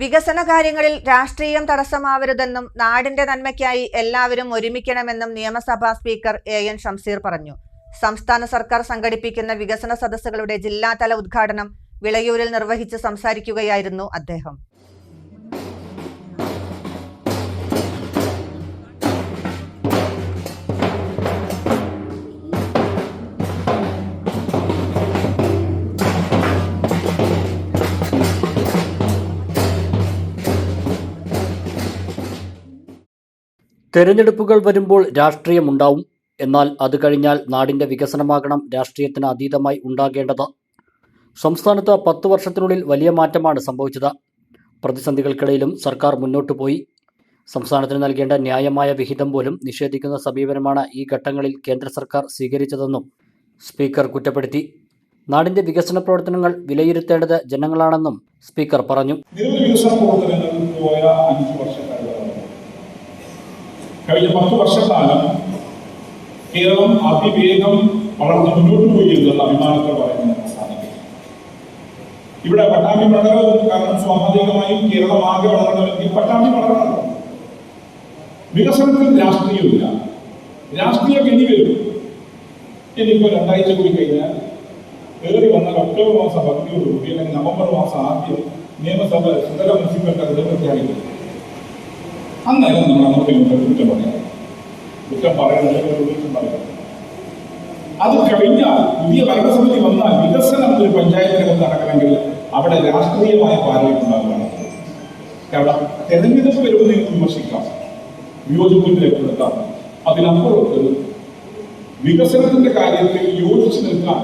വികസന കാര്യങ്ങളിൽ രാഷ്ട്രീയം തടസ്സമാവരുതെന്നും നാടിന്റെ നന്മയ്ക്കായി എല്ലാവരും ഒരുമിക്കണമെന്നും നിയമസഭാ സ്പീക്കർ എ എൻ ഷംസീർ പറഞ്ഞു. സംസ്ഥാന സർക്കാർ സംഘടിപ്പിക്കുന്ന വികസന സദസ്സുകളുടെ ജില്ലാതല ഉദ്ഘാടനം വിളയൂരിൽ നിർവഹിച്ച് സംസാരിക്കുകയായിരുന്നു അദ്ദേഹം. തെരഞ്ഞെടുപ്പുകൾ വരുമ്പോൾ രാഷ്ട്രീയമുണ്ടാവും. എന്നാൽ അത് കഴിഞ്ഞാൽ നാടിന്റെ വികസനമാകണം രാഷ്ട്രീയത്തിന് അതീതമായി ഉണ്ടാകേണ്ടത്. സംസ്ഥാനത്ത് പത്ത് വർഷത്തിനുള്ളിൽ വലിയ മാറ്റമാണ് സംഭവിച്ചത്. പ്രതിസന്ധികൾക്കിടയിലും സർക്കാർ മുന്നോട്ടു പോയി. സംസ്ഥാനത്തിന് നൽകേണ്ട ന്യായമായ വിഹിതം പോലും നിഷേധിക്കുന്ന സമീപനമാണ് ഈ ഘട്ടങ്ങളിൽ കേന്ദ്ര സർക്കാർ സ്വീകരിച്ചതെന്നും സ്പീക്കർ കുറ്റപ്പെടുത്തി. നാടിന്റെ വികസന പ്രവർത്തനങ്ങൾ വിലയിരുത്തേണ്ടത് ജനങ്ങളാണെന്നും സ്പീക്കർ പറഞ്ഞു. വികസന പ്രവർത്തനങ്ങൾ പോയ അഞ്ച് വർഷക്കാലമാണ് കഴിഞ്ഞ പത്ത് വർഷക്കാലം കേരളം അതിവേഗം വളർന്ന് മുന്നോട്ട് പോയി എന്നുള്ള അഭിമാനത്തോടെ പറയുന്നത് ഇവിടെ പട്ടാമ്പി വളരുന്നത് കാരണം സ്വാഭാവികമായും കേരളം ആകെ വളരണമെങ്കിൽ പട്ടാമ്പി വളരണം വികസനത്തിൽ രാഷ്ട്രീയമില്ല രാഷ്ട്രീയം ഇനി വരും. ഇനിയിപ്പോ രണ്ടാഴ്ച കൂടി കഴിഞ്ഞാൽ കയറി വന്നാൽ ഒക്ടോബർ മാസം പകുതിയോടുകൂടി അല്ലെങ്കിൽ നവംബർ മാസം ആദ്യം നിയമസഭ സുന്ദര മുനിസിപ്പൽ തെരഞ്ഞെടുപ്പ് അന്നേരം നമ്മൾ അങ്ങോട്ട് ഇങ്ങോട്ട് കുറ്റം പറയാം. കുറ്റം പറയുന്നത് അത് കഴിഞ്ഞാൽ പുതിയ ഭരണസമിതി വന്നാൽ വികസനം ഒരു പഞ്ചായത്തിനകത്ത് നടക്കണമെങ്കിൽ അവിടെ രാഷ്ട്രീയമായ പാരവയ്ക്കുണ്ടാകുകയാണ് കാരണം തെരഞ്ഞെടുപ്പ് വരുമ്പോൾ നിങ്ങൾക്ക് വിമർശിക്കാം. വിയോജിപ്പിൽ ഏർപ്പെടുത്താം അതിനപ്പുറത്ത് വികസനത്തിന്റെ കാര്യത്തിൽ യോജിച്ചു നിൽക്കാൻ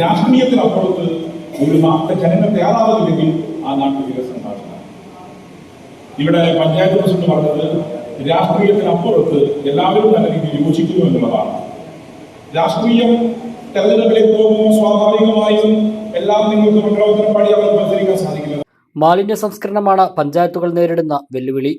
രാഷ്ട്രീയത്തിനപ്പുറത്ത് ഒരു നാട്ടിലെ ജനങ്ങൾ തയ്യാറാവുന്നില്ലെങ്കിൽ ആ നാട്ടിൽ വികസനം ഉണ്ടാവില്ല. ഇവിടെ പഞ്ചായത്ത് പ്രസിഡന്റ് പറഞ്ഞത് രാഷ്ട്രീയത്തിനപ്പുറത്ത് എല്ലാവരും നല്ല രീതിയിൽ യോജിക്കുന്നു എന്നുള്ളതാണ്. രാഷ്ട്രീയം തെരഞ്ഞെടുപ്പിലേക്ക് പോകുമ്പോൾ സ്വാഭാവികമായും എല്ലാം നിങ്ങൾക്ക് പ്രവർത്തനം പാടി അവർ മത്സരിക്കാൻ സാധിക്കില്ല. മാലിന്യ സംസ്കരണമാണ് പഞ്ചായത്തുകൾ നേരിടുന്ന വെല്ലുവിളി.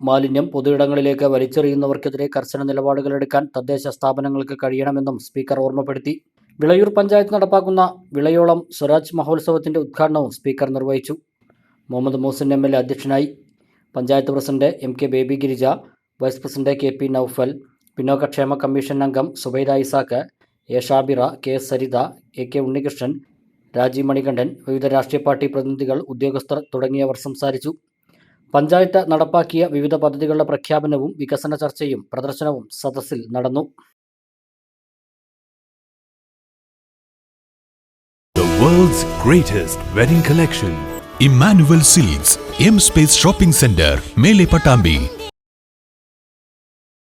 മാലിന്യം പൊതുയിടങ്ങളിലേക്ക് വലിച്ചെറിയുന്നവർക്കെതിരെ കർശന നിലപാടുകളെടുക്കാൻ തദ്ദേശ സ്ഥാപനങ്ങൾക്ക് കഴിയണമെന്നും സ്പീക്കർ ഓർമ്മപ്പെടുത്തി. വിളയൂർ പഞ്ചായത്ത് നടപ്പാക്കുന്ന വിളയോളം സ്വരാജ് മഹോത്സവത്തിന്റെ ഉദ്ഘാടനവും സ്പീക്കർ നിർവഹിച്ചു. മുഹമ്മദ് മോസിൻ എം എൽ അധ്യക്ഷനായി panchayat president M K Baby Girija vice president K P Naufal പിന്നോക്കക്ഷേമ commission അംഗം Subaida Isaq A Shabira K Saritha A K Unnikrishnan Rajeev Manikandan വിവിധ രാഷ്ട്രീയ പാർട്ടി പ്രതിനിധികൾ ഉദ്യോഗസ്ഥർ തുടങ്ങിയവർ സംസാരിച്ചു പഞ്ചായത്ത് നടപ്പാക്കിയ വിവിധ പദ്ധതികളുടെ പ്രഖ്യാപനവും വികസന ചർച്ചയും പ്രദർശനവും സദസ്സിൽ നടന്നു The world's greatest wedding collection. Emmanuel Silks, M Space Shopping Center, Mele Patambi.